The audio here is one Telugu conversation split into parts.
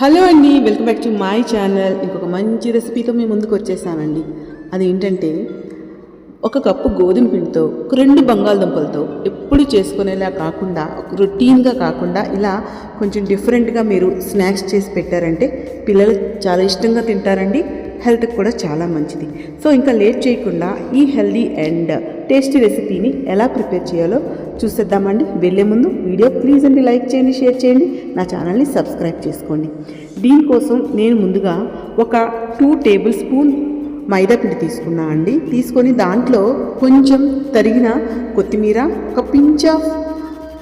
హలో అండి welcome back to my channel. ఇంకొక మంచి రెసిపీతో మేము ముందుకు వచ్చేసానండి. అదేంటంటే ఒక కప్పు గోధుమ పిండితో ఒక రెండు బంగాళదుంపలతో ఎప్పుడు చేసుకునేలా కాకుండా ఒక రొటీన్గా కాకుండా ఇలా కొంచెం డిఫరెంట్గా మీరు స్నాక్స్ చేసి పెట్టారంటే పిల్లలు చాలా ఇష్టంగా తింటారండి. హెల్త్కి కూడా చాలా మంచిది. సో ఇంకా లేట్ చేయకుండా ఈ హెల్దీ అండ్ టేస్టీ రెసిపీని ఎలా ప్రిపేర్ చేయాలో చూసేద్దామండి. వెళ్ళే ముందు వీడియో ప్లీజ్ అండి లైక్ చేయండి షేర్ చేయండి. నా ఛానల్ని సబ్స్క్రైబ్ చేసుకోండి. దీనికోసం నేను ముందుగా ఒక టూ టేబుల్ స్పూన్ మైదా పిండి తీసుకున్నా అండి. తీసుకొని దాంట్లో కొంచెం తరిగిన కొత్తిమీర ఒక పించ్ ఆఫ్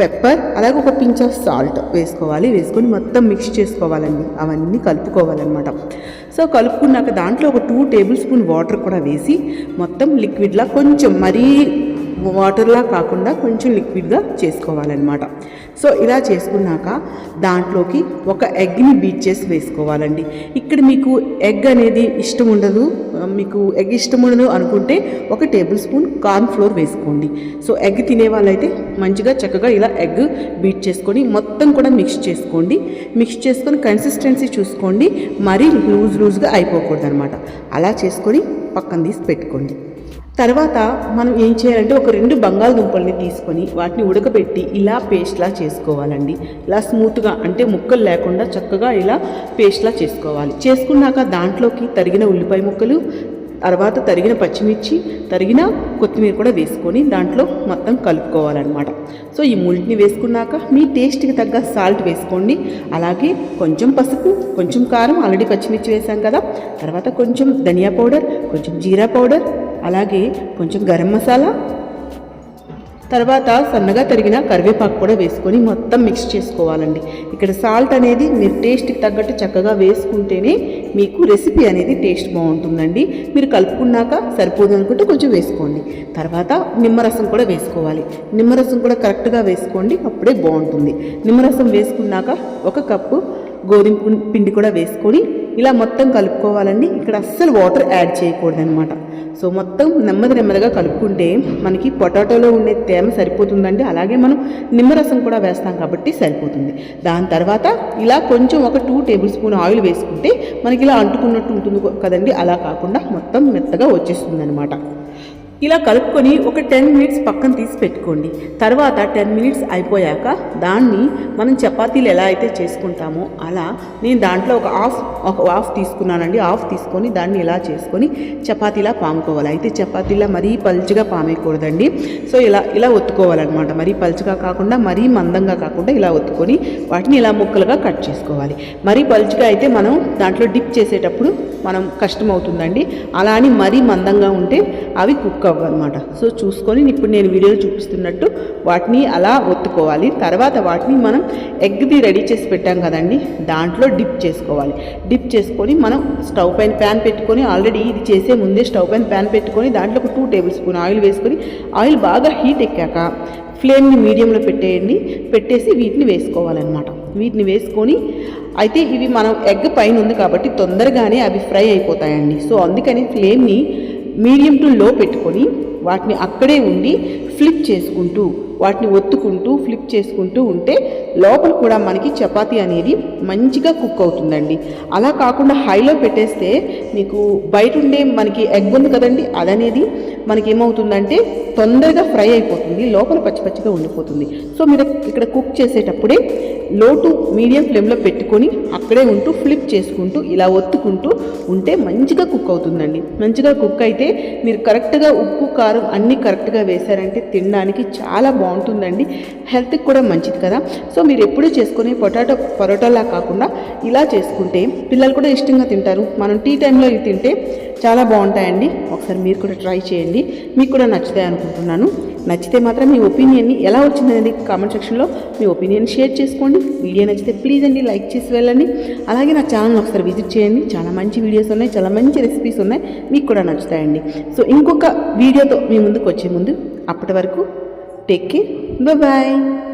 పెప్పర్ అలాగే ఒక పించ్ ఆఫ్ సాల్ట్ వేసుకోవాలి. వేసుకొని మొత్తం మిక్స్ చేసుకోవాలండి. అవన్నీ కలుపుకోవాలన్నమాట. సో కలుపుకున్నాక దాంట్లో ఒక టూ టేబుల్ స్పూన్ వాటర్ కూడా వేసి మొత్తం లిక్విడ్లా కొంచెం మరీ వాటర్లా కాకుండా కొంచెం లిక్విడ్గా చేసుకోవాలన్నమాట. సో ఇలా చేసుకున్నాక దాంట్లోకి ఒక ఎగ్ని బీట్ చేసి వేసుకోవాలండి. ఇక్కడ మీకు ఎగ్ అనేది ఇష్టం ఉండదు. మీకు ఎగ్ ఇష్టం ఉండదు అనుకుంటే ఒక టేబుల్ స్పూన్ కార్న్ ఫ్లోర్ వేసుకోండి. సో ఎగ్ తినే వాళ్ళైతే మంచిగా చక్కగా ఇలా ఎగ్ బీట్ చేసుకొని మొత్తం కూడా మిక్స్ చేసుకోండి. మిక్స్ చేసుకొని కన్సిస్టెన్సీ చూసుకోండి. మరీ లూజ్ లూజ్గా అయిపోకూడదు అనమాట అలా చేసుకొని పక్కన తీసి పెట్టుకోండి. తర్వాత మనం ఏం చేయాలంటే ఒక రెండు బంగాళదుంపల్ని తీసుకొని వాటిని ఉడకబెట్టి ఇలా పేస్ట్లా చేసుకోవాలండి. ఇలా స్మూత్గా అంటే ముక్కలు లేకుండా చక్కగా ఇలా పేస్ట్లా చేసుకోవాలి. చేసుకున్నాక దాంట్లోకి తరిగిన ఉల్లిపాయ ముక్కలు తర్వాత తరిగిన పచ్చిమిర్చి తరిగిన కొత్తిమీర కూడా వేసుకొని దాంట్లో మొత్తం కలుపుకోవాలన్నమాట. సో ఈ ముల్టిని వేసుకున్నాక మీ టేస్ట్కి తగ్గ సాల్ట్ వేసుకోండి. అలాగే కొంచెం పసుపు కొంచెం కారం ఆల్రెడీ పచ్చిమిర్చి వేసాం కదా. తర్వాత కొంచెం ధనియా పౌడర్ కొంచెం జీరా పౌడర్ అలాగే కొంచెం గరం మసాలా తర్వాత సన్నగా తరిగిన కరివేపాకు కూడా వేసుకొని మొత్తం మిక్స్ చేసుకోవాలండి. ఇక్కడ సాల్ట్ అనేది మీరు టేస్ట్కి తగ్గట్టు చక్కగా వేసుకుంటేనే మీకు రెసిపీ అనేది టేస్ట్ బాగుంటుందండి. మీరు కలుపుకున్నాక సరిపోదు అనుకుంటే కొంచెం వేసుకోండి. తర్వాత నిమ్మరసం కూడా వేసుకోవాలి. నిమ్మరసం కూడా కరెక్ట్గా వేసుకోండి అప్పుడే బాగుంటుంది. నిమ్మరసం వేసుకున్నాక ఒక కప్పు గోధుమ పిండి కూడా వేసుకొని ఇలా మొత్తం కలుపుకోవాలండి. ఇక్కడ అస్సలు వాటర్ యాడ్ చేయకూడదనమాట సో మొత్తం నెమ్మది నెమ్మదిగా కలుపుకుంటే మనకి పొటాటోలో ఉండే తేమ సరిపోతుందండి. అలాగే మనం నిమ్మరసం కూడా వేస్తాం కాబట్టి సరిపోతుంది. దాని తర్వాత ఇలా కొంచెం ఒక టూ టేబుల్ స్పూన్ ఆయిల్ వేసుకుంటే మనకి ఇలా అంటుకున్నట్టు ఉంటుంది కదండి. అలా కాకుండా మొత్తం మెత్తగా వచ్చేస్తుంది అనమాట ఇలా కలుపుకొని ఒక టెన్ మినిట్స్ పక్కన తీసి పెట్టుకోండి. తర్వాత టెన్ మినిట్స్ అయిపోయాక దాన్ని మనం చపాతీలు ఎలా అయితే చేసుకుంటామో అలా నేను దాంట్లో ఒక హాఫ్ ఒక హాఫ్ తీసుకున్నానండి. హాఫ్ తీసుకొని దాన్ని ఇలా చేసుకొని చపాతీలా పాముకోవాలి. అయితే చపాతీలా మరీ పలుచగా పామేయకూడదండి. సో ఇలా ఇలా ఒత్తుకోవాలన్నమాట. మరీ పలుచగా కాకుండా మరీ మందంగా కాకుండా ఇలా ఒత్తుకొని వాటిని ఇలా ముక్కలుగా కట్ చేసుకోవాలి. మరీ పలుచగా అయితే మనం దాంట్లో డిప్ చేసేటప్పుడు మనం కష్టమవుతుందండి. అలా అని మరీ మందంగా ఉంటే అవి కుక్ అవ్వు అనమాట సో చూసుకొని ఇప్పుడు నేను వీడియోలో చూపిస్తున్నట్టు వాటిని అలా ఒత్తుకోవాలి. తర్వాత వాటిని మనం ఎగ్ది రెడీ చేసి పెట్టాం కదండి దాంట్లో డిప్ చేసుకోవాలి. డిప్ చేసుకొని మనం స్టవ్ పైన ప్యాన్ పెట్టుకొని ఆల్రెడీ ఇది చేసే ముందే స్టవ్ పైన ప్యాన్ పెట్టుకొని దాంట్లో ఒక టూ టేబుల్ స్పూన్ ఆయిల్ వేసుకొని ఆయిల్ బాగా హీట్ ఎక్కాక ఫ్లేమ్ని మీడియంలో పెట్టేయండి. పెట్టేసి వీటిని వేసుకోవాలన్నమాట. వీటిని వేసుకొని అయితే ఇవి మనం ఎగ్ పైన ఉంది కాబట్టి తొందరగానే అవి ఫ్రై అయిపోతాయండి. సో అందుకని ఫ్లేమ్ని మీడియం టు లో పెట్టుకొని వాటిని అక్కడే ఉండి ఫ్లిప్ చేసుకుంటూ వాటిని ఒత్తుకుంటూ ఫ్లిప్ చేసుకుంటూ ఉంటే లోపల కూడా మనకి చపాతీ అనేది మంచిగా కుక్ అవుతుందండి. అలా కాకుండా హైలో పెట్టేస్తే మీకు బయట ఉండే మనకి ఎగ్ ఉంది కదండి అదనేది మనకి ఏమవుతుందంటే తొందరగా ఫ్రై అయిపోతుంది లోపల పచ్చి పచ్చిగా ఉండిపోతుంది. సో మీరు ఇక్కడ కుక్ చేసేటప్పుడే లో టు మీడియం ఫ్లేమ్లో పెట్టుకొని అక్కడే ఉంటూ ఫ్లిప్ చేసుకుంటూ ఇలా ఒత్తుకుంటూ ఉంటే మంచిగా కుక్ అవుతుందండి. మంచిగా కుక్ అయితే మీరు కరెక్ట్గా ఉప్పు కారం అన్నీ కరెక్ట్గా వేశారంటే తినడానికి చాలా బాగుంటుందండి. హెల్త్కి కూడా మంచిది కదా. సో మీరు ఎప్పుడూ చేసుకుని పొటాటో పరోటాలా కాకుండా ఇలా చేసుకుంటే పిల్లలు కూడా ఇష్టంగా తింటారు. మనం టీ టైంలో ఇవి తింటే చాలా బాగుంటాయండి. ఒకసారి మీరు కూడా ట్రై చేయండి. మీకు కూడా నచ్చుతాయి అనుకుంటున్నాను. నచ్చితే మాత్రం మీ ఒపీనియన్ని ఎలా వచ్చిందనేది కామెంట్ సెక్షన్లో మీ ఒపీనియన్ షేర్ చేసుకోండి. వీడియో నచ్చితే ప్లీజ్ అండి లైక్ చేసి వెళ్ళండి. అలాగే నా ఛానల్ ఒకసారి విజిట్ చేయండి. చాలా మంచి వీడియోస్ ఉన్నాయి చాలా మంచి రెసిపీస్ ఉన్నాయి. మీకు కూడా నచ్చుతాయండి. సో ఇంకొక వీడియోతో మీ ముందుకు వచ్చే ముందు అప్పటి వరకు Take care. Bye bye.